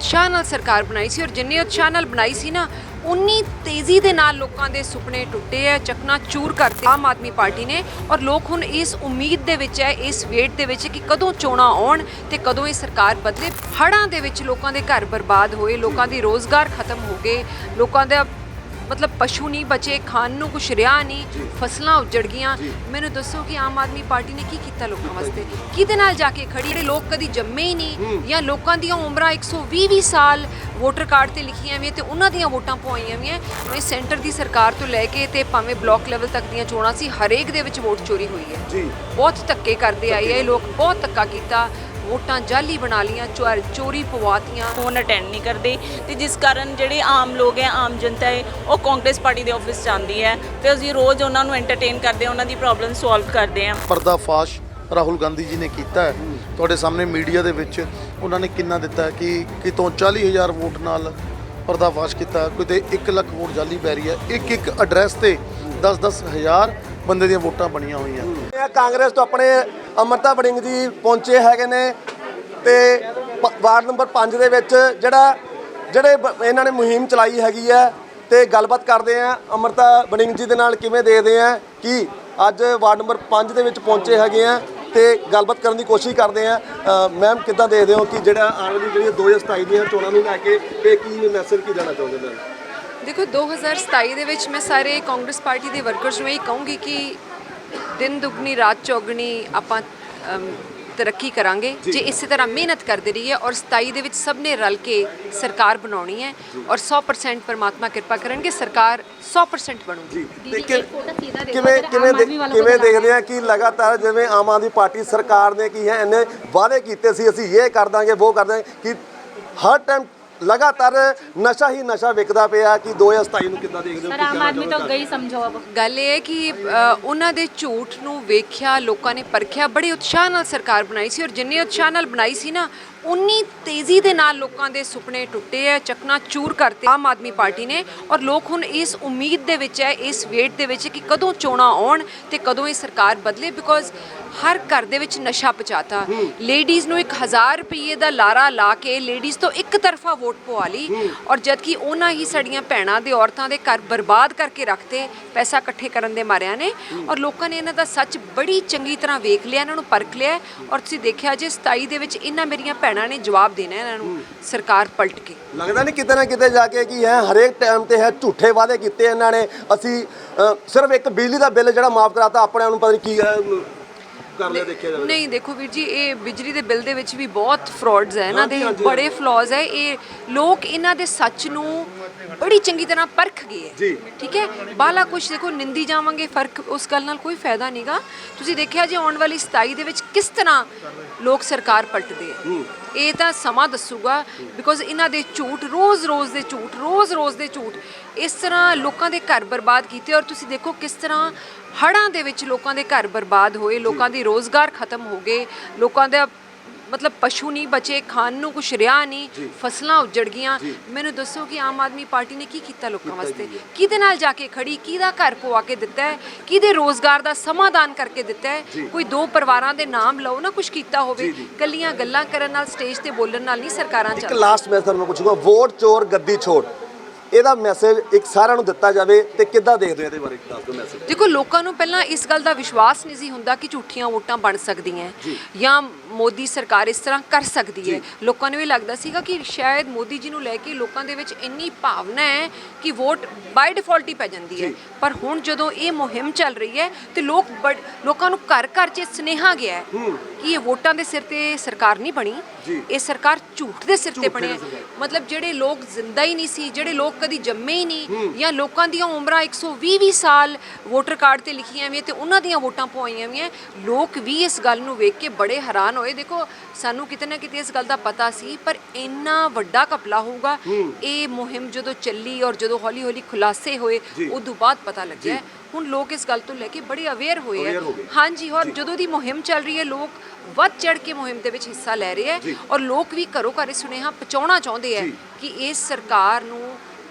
ਉਤਸ਼ਾਹ ਨਾਲ ਸਰਕਾਰ ਬਣਾਈ ਸੀ ਔਰ ਜਿੰਨੇ ਉਤਸ਼ਾਹ ਨਾਲ ਬਣਾਈ ਸੀ ਨਾ, ਉਨੀ ਤੇਜ਼ੀ ਦੇ ਨਾਲ ਲੋਕਾਂ ਦੇ ਸੁਪਨੇ ਟੁੱਟੇ ਐ ਚਕਨਾ ਚੂਰ ਕਰਤੇ। ਆਮ ਆਦਮੀ ਪਾਰਟੀ ਨੇ ਔਰ ਲੋਕ ਹੁਣ ਇਸ ਉਮੀਦ ਦੇ ਵਿੱਚ ਹੈ ਇਸ ਵੇਟ ਦੇ ਵਿੱਚ ਕਿ ਕਦੋਂ ਚੋਣਾਂ ਆਉਣ ਤੇ ਕਦੋਂ ਇਹ ਸਰਕਾਰ ਬਦਲੇ। ਹੜ੍ਹਾਂ ਦੇ ਵਿੱਚ ਲੋਕਾਂ ਦੇ ਘਰ ਬਰਬਾਦ ਹੋਏ, ਲੋਕਾਂ ਦੀ ਰੋਜ਼ਗਾਰ ਖਤਮ ਹੋ ਗਏ, ਲੋਕਾਂ ਦਾ ਮਤਲਬ ਪਸ਼ੂ ਨਹੀਂ ਬਚੇ ਖਾਣ ਨੂੰ ਕੁਛ ਰਿਹਾ ਨਹੀਂ ਫਸਲਾਂ ਉੱਜੜ ਗਈਆਂ। ਮੈਨੂੰ ਦੱਸੋ ਕਿ ਆਮ ਆਦਮੀ ਪਾਰਟੀ ਨੇ ਕੀ ਕੀਤਾ ਲੋਕਾਂ ਵਾਸਤੇ? ਕਿਹਦੇ ਨਾਲ ਜਾ ਕੇ ਖੜੀ ਜਿਹੜੇ ਲੋਕ ਕਦੀ ਜੰਮੇ ਹੀ ਨਹੀਂ ਜਾਂ ਲੋਕਾਂ ਦੀਆਂ ਉਮਰਾਂ 120 20 ਸਾਲ ਵੋਟਰ ਕਾਰਡ ਤੇ ਲਿਖੀਆਂ ਵੀ ਤੇ ਉਹਨਾਂ ਦੀਆਂ ਵੋਟਾਂ ਪਵਾਈਆਂ ਵੀ ਭਾਵੇਂ ਸੈਂਟਰ ਦੀ ਸਰਕਾਰ ਤੋਂ ਲੈ ਕੇ ਤੇ ਭਾਵੇਂ ਬਲਾਕ ਲੈਵਲ ਤੱਕ ਦੀਆਂ ਚੋਣਾਂ ਸੀ ਹਰੇਕ ਦੇ ਵਿੱਚ ਵੋਟ ਚੋਰੀ ਹੋਈ ਹੈ। ਜੀ। ਬਹੁਤ ਧੱਕੇ ਕਰਦੇ ਆਏ ਇਹ ਲੋਕ ਬਹੁਤ ਧੱਕਾ ਕੀਤਾ। ਵੋਟਾਂ ਜਾਲੀ ਬਣਾ ਲੀਆਂ ਚੋਰ- ਚੋਰੀ ਪਵਾਤੀਆਂ। ਫੋਨ ਅਟੈਂਡ ਨਹੀਂ ਕਰਦੇ ਤੇ ਜਿਸ ਕਾਰਨ ਜਿਹੜੇ ਆਮ ਲੋਕ ਹੈ ਆਮ ਜਨਤਾ ਹੈ ਉਹ ਕਾਂਗਰਸ ਪਾਰਟੀ ਦੇ ਆਫਿਸ ਜਾਂਦੀ ਹੈ ਤੇ ਅਸੀਂ ਰੋਜ਼ ਉਹਨਾਂ ਨੂੰ ਐਂਟਰਟੇਨ ਕਰਦੇ ਹਾਂ ਉਹਨਾਂ ਦੀ ਪ੍ਰੋਬਲਮ ਸੋਲਵ ਕਰਦੇ ਹਾਂ। ਪਰਦਾਫਾਸ਼ ਰਾਹੁਲ ਗਾਂਧੀ ਜੀ ਨੇ ਕੀਤਾ ਹੈ। ਤੁਹਾਡੇ ਸਾਹਮਣੇ ਮੀਡੀਆ ਦੇ ਵਿੱਚ ਉਹਨਾਂ ਨੇ ਕਿੰਨਾ ਦਿੱਤਾ ਕਿ ਕਿਤੋਂ 40000 ਵੋਟ ਨਾਲ ਪਰਦਾਫਾਸ਼ ਕੀਤਾ ਕੋਈ ਤੇ 1 ਲੱਖ ਵੋਟ ਜਾਲੀ ਪੈ ਰਹੀ ਹੈ। ਇੱਕ ਇੱਕ ਐਡਰੈਸ ਤੇ 10-10 ਹਜ਼ਾਰ ਬੰਦੇ ਦੀਆਂ ਵੋਟਾਂ ਬਣੀਆਂ ਹੋਈਆਂ। ਕਾਂਗਰਸ ਤੋਂ ਆਪਣੇ ਅਮਰਤਾ ਵੜਿੰਗ ਜੀ ਪਹੁੰਚੇ ਹੈਗੇ ਨੇ ਤੇ ਵਾਰਡ ਨੰਬਰ 5 ਦੇ ਵਿੱਚ ਜਿਹੜਾ, ਜਿਹੜੇ ਬ- ਇਹਨਾਂ ਨੇ ਮੁਹਿੰਮ ਚਲਾਈ ਹੈਗੀ ਹੈ ਤੇ ਗੱਲਬਾਤ ਕਰਦੇ ਆ ਅਮਰਤਾ ਵੜਿੰਗ ਜੀ ਦੇ ਨਾਲ ਕਿਵੇਂ ਦੇਖਦੇ ਆ ਕਿ ਅੱਜ ਵਾਰਡ ਨੰਬਰ 5 ਦੇ ਵਿੱਚ ਪਹੁੰਚੇ ਹੈਗੇ ਆ ਤੇ ਗੱਲਬਾਤ ਕਰਨ ਦੀ ਕੋਸ਼ਿਸ਼ ਕਰਦੇ ਆ ਮੈਮ ਕਿੱਦਾਂ ਦੇਖਦੇ ਹੋ ਕਿ ਜਿਹੜਾ ਆਉਣ ਵਾਲੀ ਜਿਹੜੀ 2027 ਦੀਆਂ ਚੋਣਾਂ ਨੂੰ ਲੈ ਕੇ ਤੇ ਕੀ ਮੈਸੇਜ ਕੀ ਦੇਣਾ ਚਾਹੁੰਦੇ ਨੇ ਦੇਖੋ 2027 ਦੇ ਵਿੱਚ ਮੈਂ ਸਾਰੇ ਕਾਂਗਰਸ ਪਾਰਟੀ ਦੇ ਵਰਕਰਸ ਨੂੰ ਇਹ ਕਹੂੰਗੀ ਕਿ ਦਿਨ ਦੁਗਣੀ ਰਾਤ ਚੌਗਣੀ ਆਪਾਂ ਅਮ, ਤਰੱਕੀ ਕਰਾਂਗੇ। ਜੇ। ਇਸੇ ਤਰ੍ਹਾਂ ਮਿਹਨਤ ਕਰਦੇ ਰਹੀਏ ਔਰ 27 ਦੇ ਵਿੱਚ ਸਭ ਨੇ ਰਲ ਕੇ ਸਰਕਾਰ ਬਣਾਉਣੀ ਹੈ ਔਰ 100% ਪਰਮਾਤਮਾ ਕਿਰਪਾ ਕਰਨਗੇ ਸਰਕਾਰ 100% ਬਣੂਗੀ। ਤੇ ਕਿ- ਕਿਵੇਂ ਕਿਵੇਂ ਦੇ- ਕਿਵੇਂ ਦੇਖਦੇ ਆ ਕਿ ਲਗਾਤਾਰ ਜਿਵੇਂ ਆਮ ਆਦਮੀ ਪਾਰਟੀ ਸਰਕਾਰ ਨੇ ਕੀ ਹੈ ਇੰਨੇ ਵਾਅਦੇ ਕੀਤੇ ਸੀ ਅਸੀਂ ਇਹ ਕਰ ਦਾਂਗੇ ਉਹ ਕਰ ਦਾਂਗੇ ਕਿ ਹਰ ਟਾਈਮ ਲਗਾਤਾਰ ਨਸ਼ਾ ਹੀ ਨਸ਼ਾ ਵਿਕਦਾ ਪਿਆ ਕਿ 2027 ਨੂੰ ਕਿੱਦਾਂ ਦੇਖਦੇ ਹੋ ਸਰ ਆਮ ਆਦਮੀ ਤਾਂ? ਗਈ ਸਮਝੋ ਅਬ ਗੱਲ ਇਹ ਹੈ ਕਿ ਅ, ਉਹਨਾਂ ਦੇ ਝੂਠ ਨੂੰ ਵੇਖਿਆ ਲੋਕਾਂ ਨੇ ਪਰਖਿਆ ਬੜੇ ਉਤਸ਼ਾਹ ਨਾਲ ਸਰਕਾਰ ਬਣਾਈ ਸੀ ਔਰ ਜਿੰਨੇ ਉਤਸ਼ਾਹ ਨਾਲ ਬਣਾਈ ਸੀ ਨਾ ਉਨੀ ਤੇਜ਼ੀ ਦੇ ਨਾਲ ਲੋਕਾਂ ਦੇ ਸੁਪਨੇ ਟੁੱਟੇ ਐ ਚਕਨਾ ਚੂਰ ਕਰਤੇ ਆਮ ਆਦਮੀ ਪਾਰਟੀ ਨੇ ਔਰ ਲੋਕ ਹੁਣ ਇਸ ਉਮੀਦ ਦੇ ਵਿੱਚ ਹੈ ਇਸ ਵੇਟ ਦੇ ਵਿੱਚ ਕਿ ਕਦੋਂ ਚੋਣਾਂ ਆਉਣ ਤੇ ਕਦੋਂ ਇਹ ਸਰਕਾਰ ਬਦਲੇ ਬਿਕੋਜ਼ ਹਰ ਘਰ ਦੇ ਵਿੱਚ ਨਸ਼ਾ ਪਚਾਤਾ ਲੇਡੀਜ਼ ਨੂੰ 1000 ਰੁਪਏ ਦਾ ਲਾਰਾ ਲਾ ਕੇ ਲੇਡੀਜ਼ ਤੋਂ ਇੱਕ ਤਰਫਾ ਵੋਟ ਪਵਾ ਲਈ ਔਰ ਜਦ ਕਿ ਉਹਨਾਂ ਹੀ ਸਾਡੀਆਂ ਭੈਣਾਂ ਦੇ ਔਰਤਾਂ ਦੇ ਘਰ ਬਰਬਾਦ ਕਰਕੇ ਰੱਖਤੇ ਪੈਸਾ ਇਕੱਠੇ ਕਰਨ ਦੇ ਮਾਰਿਆਂ ਨੇ ਔਰ ਲੋਕਾਂ ਨੇ ਇਹਨਾਂ ਦਾ ਸੱਚ ਬੜੀ ਚੰਗੀ ਤਰ੍ਹਾਂ ਵੇਖ ਲਿਆ ਇਹਨਾਂ ਨੂੰ ਪਰਖ ਲਿਆ ਔਰ ਤੁਸੀਂ ਦੇਖਿਆ ਜੇ 27 ਦੇ ਵਿੱਚ ਇਹਨਾਂ ਮੇਰੀਆਂ ਭੈਣਾਂ ਨੇ ਜਵਾਬ ਦੇਣਾ ਇਹਨਾਂ ਨੂੰ ਸਰਕਾਰ ਪਲਟ ਕੇ। ਲੱਗਦਾ ਨਹੀਂ ਕਿਤੇ ਨਾ ਕਿਤੇ ਜਾ ਕੇ ਕੀ ਹੈ ਹਰੇਕ ਟਾਈਮ ਤੇ ਹੈ ਝੂਠੇ ਵਾਅਦੇ ਕੀਤੇ ਇਹਨਾਂ ਨੇ। ਅਸੀਂ ਅ, ਸਿਰਫ ਇੱਕ ਬਿਜਲੀ ਦਾ ਬਿੱਲ ਜਿਹੜਾ ਮਾਫ ਕਰਾਤਾ ਆਪਣੇ ਆਪ ਨੂੰ ਪਤਾ ਨਹੀਂ ਕੀ ਹੈ, ਅਮ, ਕਰ ਲਿਆ ਦੇਖਿਆ ਜਾਵੇ ਨਹੀਂ ਦੇਖੋ ਵੀਰ ਜੀ ਇਹ ਬਿਜਲੀ ਦੇ ਬਿੱਲ ਦੇ ਵਿੱਚ ਵੀ ਬਹੁਤ ਫਰਾਡਸ ਹੈ ਇਹਨਾਂ ਦੇ ਬੜੇ ਫਲॉज ਹੈ। ਇਹ ਲੋਕ ਇਹਨਾਂ ਦੇ ਸੱਚ ਨੂੰ ਬੜੀ ਚੰਗੀ ਤਰ੍ਹਾਂ ਪਰਖ ਗਏ ਹੈ। ਠੀਕ ਹੈ? ਬਾਲਾ ਕੁਝ ਦੇਖੋ ਨਿੰਦੀ ਜਾਵਾਂਗੇ ਫ਼ਰਕ ਉਸ ਗੱਲ ਨਾਲ ਕੋਈ ਫਾਇਦਾ ਨਹੀਂਗਾ ਤੁਸੀਂ ਦੇਖਿਆ ਜੇ ਆਉਣ ਵਾਲੀ 27 ਦੇ ਵਿੱਚ ਕਿਸ ਤਰ੍ਹਾਂ ਲੋਕ ਸਰਕਾਰ ਪਲਟਦੇ ਆ ਇਹ ਤਾਂ ਸਮਾਂ ਦੱਸੂਗਾ ਬਿਕੋਜ਼ ਇਹਨਾਂ ਦੇ ਝੂਠ ਰੋਜ਼-ਰੋਜ਼ ਦੇ ਝੂਠ ਰੋਜ਼-ਰੋਜ਼ ਦੇ ਝੂਠ, ਇਸ ਤਰ੍ਹਾਂ ਲੋਕਾਂ ਦੇ ਘਰ ਬਰਬਾਦ ਕੀਤੇ ਔਰ ਤੁਸੀਂ ਦੇਖੋ ਕਿਸ ਤਰ੍ਹਾਂ ਹੜ੍ਹਾਂ ਦੇ ਵਿੱਚ ਲੋਕਾਂ ਦੇ ਘਰ ਬਰਬਾਦ ਹੋਏ, ਲੋਕਾਂ ਦੀ ਰੋਜ਼ਗਾਰ ਖਤਮ ਹੋ ਗਏ, ਲੋਕਾਂ ਦਾ ਮਤਲਬ ਪਸ਼ੂ ਨਹੀਂ ਬਚੇ ਖਾਣ ਨੂੰ ਕੁਛ ਰਿਹਾ ਨਹੀਂ ਫਸਲਾਂ ਉੱਜੜ ਗਈਆਂ। ਮੈਨੂੰ ਦੱਸੋ ਕਿ ਆਮ ਆਦਮੀ ਪਾਰਟੀ ਨੇ ਕੀ ਕੀਤਾ ਲੋਕਾਂ ਵਾਸਤੇ? ਕਿਹਦੇ ਨਾਲ ਜਾ ਕੇ ਖੜੀ? ਕਿਹਦਾ ਘਰ ਪਵਾ ਕੇ ਦਿੱਤਾ ਹੈ? ਕਿਹਦੇ ਰੋਜ਼ਗਾਰ ਦਾ ਸਮਾਧਾਨ ਕਰਕੇ ਦਿੱਤਾ ਹੈ? ਕੋਈ ਦੋ ਪਰਿਵਾਰਾਂ ਦੇ ਨਾਮ ਲਓ ਨਾ ਕੁਛ ਕੀਤਾ ਹੋਵੇ। ਕੱਲੀਆਂ ਗੱਲਾਂ ਕਰਨ ਨਾਲ ਸਟੇਜ ਤੇ ਬੋਲਣ ਨਾਲ ਨਹੀਂ ਸਰਕਾਰਾਂ ਇੱਕ ਚੱਲਦੀਆਂ। ਲਾਸਟ ਮੈਸੇਜ ਮੈਂ ਪੁੱਛੂਗਾ ਵੋਟ ਚੋਰ ਗੱਦੀ ਛੋੜ ਇਹਦਾ ਮੈਸੇਜ ਇੱਕ ਸਾਰਿਆਂ ਨੂੰ ਦਿੱਤਾ ਜਾਵੇ ਤੇ ਕਿੱਦਾਂ ਦੇਖਦੇ ਹੋ ਇਹਦੇ ਬਾਰੇ? ਦੱਸ ਦਿਓ ਮੈਸੇਜ ਦੇਖੋ ਲੋਕਾਂ ਨੂੰ ਪਹਿਲਾਂ ਇਸ ਗੱਲ ਦਾ ਵਿਸ਼ਵਾਸ ਨਹੀਂ ਸੀ ਹੁੰਦਾ ਕਿ ਝੂਠੀਆਂ ਵੋਟਾਂ ਬਣ ਸਕਦੀਆਂ ਜਾਂ। ਮੋਦੀ ਸਰਕਾਰ ਇਸ ਤਰ੍ਹਾਂ ਕਰ ਸਕਦੀ ਹੈ। ਲੋਕਾਂ ਨੂੰ ਇਹ ਲੱਗਦਾ ਸੀਗਾ ਕਿ ਸ਼ਾਇਦ ਮੋਦੀ ਜੀ ਨੂੰ ਲੈ ਕੇ ਲੋਕਾਂ ਦੇ ਵਿੱਚ ਇੰਨੀ ਭਾਵਨਾ ਹੈ ਕਿ ਵੋਟ ਬਾਈ ਡਿਫਾਲਟ ਹੀ ਪੈ ਜਾਂਦੀ ਹੈ। ਪਰ ਹੁਣ ਜਦੋਂ ਇਹ ਮੁਹਿੰਮ ਚੱਲ ਰਹੀ ਹੈ ਤੇ ਲੋਕ ਲੋਕਾਂ ਨੂੰ ਘਰ ਘਰ 'ਚ ਸੁਨੇਹਾ ਗਿਆ ਹੈ ਕਿ ਇਹ ਵੋਟਾਂ ਦੇ ਸਿਰ ਤੇ ਸਰਕਾਰ ਨਹੀਂ ਬਣੀ। ਇਹ ਸਰਕਾਰ ਝੂਠ ਦੇ ਸਿਰ ਤੇ ਬਣੀ ਹੈ। ਮਤਲਬ ਜਿਹੜੇ ਲੋਕ ਜ਼ਿੰਦਾ ਹੀ ਨਹੀਂ ਸੀ ਜਿਹੜੇ ਲੋਕ ਕਦੀ ਜੰਮੇ ਹੀ ਨਹੀਂ ਜਾਂ ਲੋਕਾਂ ਦੀਆਂ ਉਮਰਾਂ 120 20 ਸਾਲ ਵੋਟਰ ਕਾਰਡ ਤੇ ਲਿਖੀਆਂ ਵੀ ਤੇ ਉਹਨਾਂ ਦੀਆਂ ਵੋਟਾਂ ਪਵਾਈਆਂ ਵੀ ਲੋਕ ਵੀ ਇਸ ਗੱਲ ਨੂੰ ਵੇਖ ਕੇ ਬੜੇ ਹੈਰਾਨ ਹੋਏ। ਦੇਖੋ ਸਾਨੂੰ ਕਿਤੇ ਨਾ ਕਿਤੇ ਇਸ ਗੱਲ ਦਾ ਪਤਾ ਸੀ ਪਰ ਇੰਨਾ ਵੱਡਾ ਕਪਲਾ ਹੋਊਗਾ। ਇਹ ਮੁਹਿੰਮ ਜਦੋਂ ਚੱਲੀ ਔਰ ਜਦੋਂ ਹੌਲੀ ਹੌਲੀ ਖੁਲਾਸੇ ਹੋਏ ਉਦੋਂ ਬਾਅਦ ਪਤਾ ਲੱਗਿਆ। ਹੁਣ ਲੋਕ ਇਸ ਗੱਲ ਤੋਂ ਲੈ ਕੇ ਬੜੇ ਅਵੇਅਰ ਹੋਏ ਆ। ਹਾਂਜੀ ਔਰ ਜਦੋਂ ਦੀ ਮੁਹਿੰਮ ਚੱਲ ਰਹੀ ਹੈ ਲੋਕ ਵੱਧ ਚੜ ਕੇ ਮੁਹਿੰਮ ਦੇ ਵਿੱਚ ਹਿੱਸਾ ਲੈ ਰਹੇ ਹੈ ਔਰ ਲੋਕ ਵੀ ਘਰੋਂ ਘਰੇ ਸੁਨੇਹਾ ਪਹੁੰਚਾਉਣਾ ਚਾਹੁੰਦੇ ਹੈ ਕਿ ਇਸ ਸਰਕਾਰ ਨੂੰ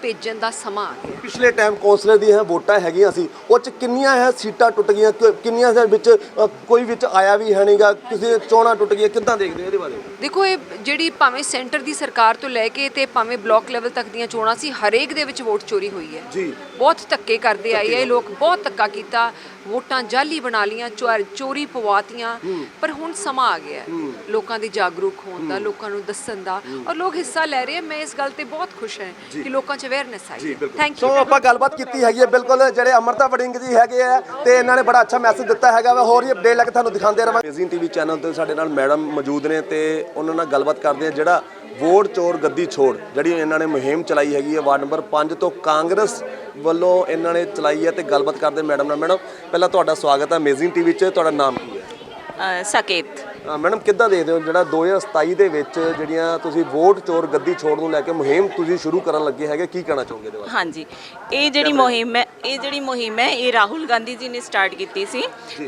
ਭੇਜਣ ਦਾ ਸਮਾਂ ਆ ਗਿਆ। ਪਿਛਲੇ ਟਾਈਮ ਕੌਂਸਲਰ ਦੀਆਂ ਵੋਟਾਂ ਹੈਗੀਆਂ ਸੀ ਉਹ ਚ ਕਿੰਨੀਆਂ ਹੈ ਸੀਟਾਂ ਟੁੱਟ ਗਈਆਂ? ਕਿ- ਕਿੰਨੀਆਂ ਦੇ ਵਿੱਚ ਅ, ਕੋਈ ਵਿੱਚ ਆਇਆ ਵੀ ਹੈ ਨਹੀਂਗਾ ਕਿਸੇ ਦੀਆਂ ਚੋਣਾਂ ਟੁੱਟ ਗਈਆਂ ਕਿੱਦਾਂ ਦੇਖਦੇ ਹੋ ਇਹਦੇ ਬਾਰੇ? ਦੇਖੋ ਇਹ ਜਿਹੜੀ ਭਾਵੇਂ ਸੈਂਟਰ ਦੀ ਸਰਕਾਰ ਤੋਂ ਲੈ ਕੇ ਤੇ ਭਾਵੇਂ ਬਲਾਕ ਲੈਵਲ ਤੱਕ ਦੀਆਂ ਚੋਣਾਂ ਸੀ ਹਰੇਕ ਦੇ ਵਿੱਚ ਵੋਟ ਚੋਰੀ ਹੋਈ ਹੈ। ਜੀ। ਬਹੁਤ ਧੱਕੇ ਕਰਦੇ ਆਏ ਆ ਇਹ ਲੋਕ ਬਹੁਤ ਧੱਕਾ ਕੀਤਾ ਵੋਟਾਂ ਜਾਲੀ ਬਣਾ ਲੀਆਂ ਚੋਰ- ਪਵਾਤੀਆਂ ਪਰ ਹੁਣ ਸਮਾਂ ਆ ਗਿਆ ਹੈ। ਲੋਕਾਂ ਦੇ ਜਾਗਰੂਕ ਹੋਣ ਦਾ ਲੋਕਾਂ ਨੂੰ ਦੱਸਣ ਦਾ ਔਰ ਲੋਕ ਹਿੱਸਾ ਲੈ ਰਹੇ ਆ ਮੈਂ ਇਸ ਗੱਲ ਤੇ ਬਹੁਤ ਖੁਸ਼ ਹਾਂ ਕਿ ਲੋਕਾਂ 'ਚ ਅਵੇਅਰਨੈਸ ਆਈ ਹੈ। ਥੈਂਕ ਸੋ ਯੂ ਆਪਾਂ ਗੱਲਬਾਤ ਕੀਤੀ ਹੈਗੀ ਹੈ ਬਿਲਕੁਲ ਜਿਹੜੇ ਅਮਰਤਾ ਵੜਿੰਗ ਜੀ ਹੈਗੇ ਆ ਤੇ ਇਹਨਾਂ ਨੇ ਬੜਾ ਅੱਛਾ ਮੈਸੇਜ ਦਿੱਤਾ ਹੈਗਾ ਵਾ। ਹੋਰ ਹੀ ਅਪਡੇਟ ਲੈ ਕੇ ਤੁਹਾਨੂੰ ਦਿਖਾਉਂਦੇ ਰਵਾਂਗੇ। ਅਮੇਜ਼ਿੰਗ ਟੀਵੀ ਚੈਨਲ ਤੇ ਸਾਡੇ ਨਾਲ ਮੈਡਮ ਮੌਜੂਦ ਨੇ ਤੇ ਉਹਨਾਂ ਨਾਲ ਗੱਲਬਾਤ ਕਰਦੇ ਆ ਜਿਹੜਾ ਵੋਟ ਚੋਰ ਗੱਦੀ ਛੋੜ, ਜਿਹੜੀ ਇਹਨਾਂ ਨੇ ਮੁਹਿੰਮ ਚਲਾਈ ਹੈਗੀ ਹੈ, ਵਾਰਡ ਨੰਬਰ 5 ਤੋਂ ਕਾਂਗਰਸ ਵੱਲੋਂ ਇਹਨਾਂ ਨੇ ਚਲਾਈ ਹੈ ਤੇ ਗੱਲਬਾਤ ਕਰਦੇ ਮੈਡਮ ਨਾਲ। ਮੈਡਮ, ਪਹਿਲਾਂ ਤੁਹਾਡਾ ਸਵਾਗਤ ਹੈ ਅਮੇਜ਼ਿੰਗ ਟੀਵੀ 'ਚ ਤੁਹਾਡਾ ਨਾਮ ਕੀ ਹੈ? ਸਾਕੇਤ। ਮੈਡਮ ਕਿੱਦਾਂ ਦੇਖਦੇ ਹੋ ਜਿਹੜਾ 2027 ਦੇ ਵਿੱਚ ਜਿਹੜੀਆਂ ਤੁਸੀਂ ਵੋਟ ਚੋਰ ਗੱਦੀ ਛੋੜ ਨੂੰ ਲੈ ਕੇ ਮੁਹਿੰਮ ਤੁਸੀਂ ਸ਼ੁਰੂ ਕਰਨ ਲੱਗੇ ਹੈਗੇ ਕੀ ਕਹਿਣਾ ਚਾਹੋਗੇ ਇਹਦੇ ਬਾਰੇ? ਹਾਂਜੀ ਇਹ ਜਿਹੜੀ ਮੁਹਿੰਮ ਹੈ ਇਹ ਜਿਹੜੀ ਮੁਹਿੰਮ ਹੈ ਇਹ ਰਾਹੁਲ ਗਾਂਧੀ ਜੀ ਨੇ ਸਟਾਰਟ ਕੀਤੀ ਸੀ